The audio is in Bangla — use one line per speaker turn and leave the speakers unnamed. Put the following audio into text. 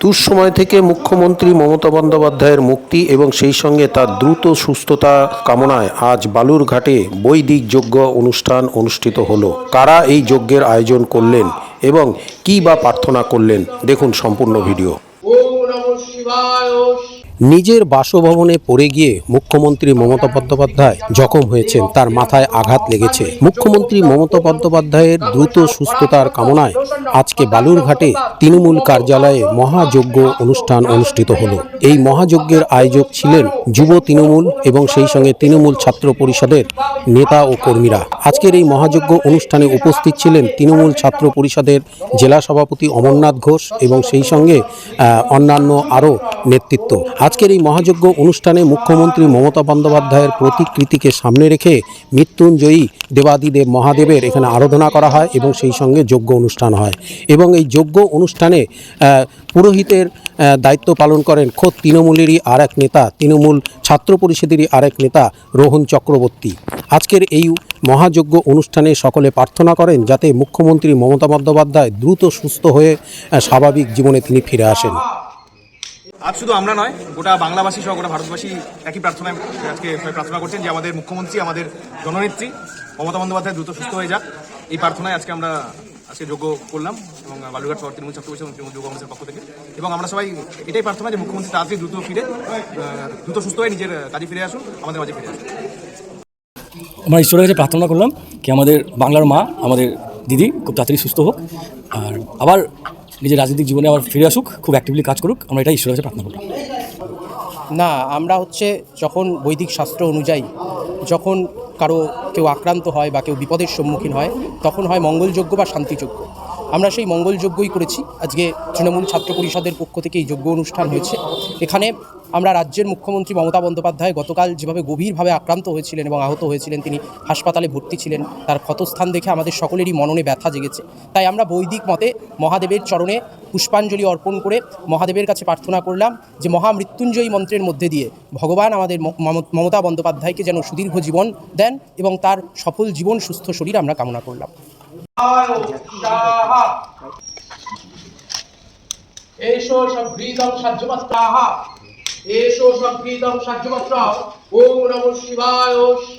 দুঃসময় থেকে মুখ্যমন্ত্রী মমতা বন্দ্যোপাধ্যায়ের মুক্তি এবং সেই সঙ্গে তার দ্রুত সুস্থতা কামনায় আজ বালুরঘাটে বৈদিক যজ্ঞ অনুষ্ঠান অনুষ্ঠিত হল। কারা এই যজ্ঞের আয়োজন করলেন এবং কি বা প্রার্থনা করলেন? দেখুন সম্পূর্ণ ভিডিও।
নমঃ শিবায়।
নিজের বাসভবনে পড়ে গিয়ে মুখ্যমন্ত্রী মমতা বন্দ্যোপাধ্যায় জখম হয়েছেন, তার মাথায় আঘাত লেগেছে। মুখ্যমন্ত্রী মমতা বন্দ্যোপাধ্যায়ের দ্রুত সুস্থতার কামনায় আজকে বালুরঘাটে তৃণমূল কার্যালয়ে মহাযজ্ঞ অনুষ্ঠান অনুষ্ঠিত হলো। এই মহাযজ্ঞের আয়োজক ছিলেন যুব তৃণমূল এবং সেই সঙ্গে তৃণমূল ছাত্র পরিষদের নেতা ও কর্মীরা। আজকের এই মহাযজ্ঞ অনুষ্ঠানে উপস্থিত ছিলেন তৃণমূল ছাত্র পরিষদের জেলা সভাপতি অমরনাথ ঘোষ এবং সেই সঙ্গে অন্যান্য আরও নেতৃত্ব। আজকের এই মহাযজ্ঞ অনুষ্ঠানে মুখ্যমন্ত্রী মমতা বন্দ্যোপাধ্যায়ের প্রতিকৃতিকে সামনে রেখে মৃত্যুঞ্জয়ী দেবাদিদেব মহাদেবের এখানে আরাধনা করা হয় এবং সেই সঙ্গে যজ্ঞ অনুষ্ঠান হয়। এবং এই যজ্ঞ অনুষ্ঠানে পুরোহিতের দায়িত্ব পালন করেন খোদ তৃণমূলেরই আর এক নেতা, তৃণমূল ছাত্র পরিষদেরই আরেক নেতা রোহন চক্রবর্তী। আজকের এই মহাযজ্ঞ অনুষ্ঠানে সকলে প্রার্থনা করেন যাতে মুখ্যমন্ত্রী মমতা বন্দ্যোপাধ্যায় দ্রুত সুস্থ হয়ে স্বাভাবিক জীবনে তিনি ফিরে আসেন।
আজ শুধু আমরা নয়, গোটা বাংলাভাষী সহ গোটা ভারতবাসী একই প্রার্থনায় আজকে প্রার্থনা করছেন যে আমাদের মুখ্যমন্ত্রী, আমাদের জননেত্রী মমতা বন্দ্যোপাধ্যায় দ্রুত সুস্থ হয়ে যাক। এই প্রার্থনায় আজকে আমরা আজকে যোগ্য করলাম এবং বালুঘাট শহর তৃণমূল ছাত্র পরিষদ তৃণমূল যুব কংগ্রেসের পক্ষ থেকে। এবং আমরা সবাই এটাই প্রার্থনা যে মুখ্যমন্ত্রী তাড়াতাড়ি দ্রুত ফিরে দ্রুত সুস্থ হয়ে নিজের কাজে ফিরে আসুন, আমাদের মাঝে ফিরে আসুন।
আমরা ঈশ্বরের কাছে প্রার্থনা করলাম কি আমাদের বাংলার মা, আমাদের দিদি খুব তাড়াতাড়ি সুস্থ হোক। আর আবার নিজের রাজনৈতিক জীবনে আবার ফিরে আসুক, খুব অ্যাক্টিভলি কাজ করুক, আমরা এটাই ঈশ্বরের কাছে প্রার্থনা করলাম
না, আমরা হচ্ছে যখন বৈদিক শাস্ত্র অনুযায়ী যখন কারও কেউ আক্রান্ত হয় বা কেউ বিপদের সম্মুখীন হয়, তখন হয় মঙ্গলযোগ্য বা শান্তিযোগ্য। আমরা সেই মঙ্গলযজ্ঞই করেছি। আজকে তৃণমূল ছাত্র পরিষদের পক্ষ থেকে এই যোগ্য অনুষ্ঠান হয়েছে। এখানে আমরা রাজ্যের মুখ্যমন্ত্রী মমতা বন্দ্যোপাধ্যায় গতকাল যেভাবে গভীরভাবে আক্রান্ত হয়েছিলেন এবং আহত হয়েছিলেন, তিনি হাসপাতালে ভর্তি ছিলেন, তার ক্ষতস্থান দেখে আমাদের সকলেরই মননে ব্যথা জেগেছে। তাই আমরা বৈদিক মতে মহাদেবের চরণে পুষ্পাঞ্জলি অর্পণ করে মহাদেবের কাছে প্রার্থনা করলাম যে মহামৃত্যুঞ্জয়ী মন্ত্রের মধ্যে দিয়ে ভগবান আমাদের মমতা বন্দ্যোপাধ্যায়কে যেন সুদীর্ঘ জীবন দেন এবং তার সফল জীবন, সুস্থ শরীর আমরা কামনা করলাম।
এষো সভৃতং সাহায্যপত্রাহ এষো সংকৃতম সাহায্য ও নম শিবায়।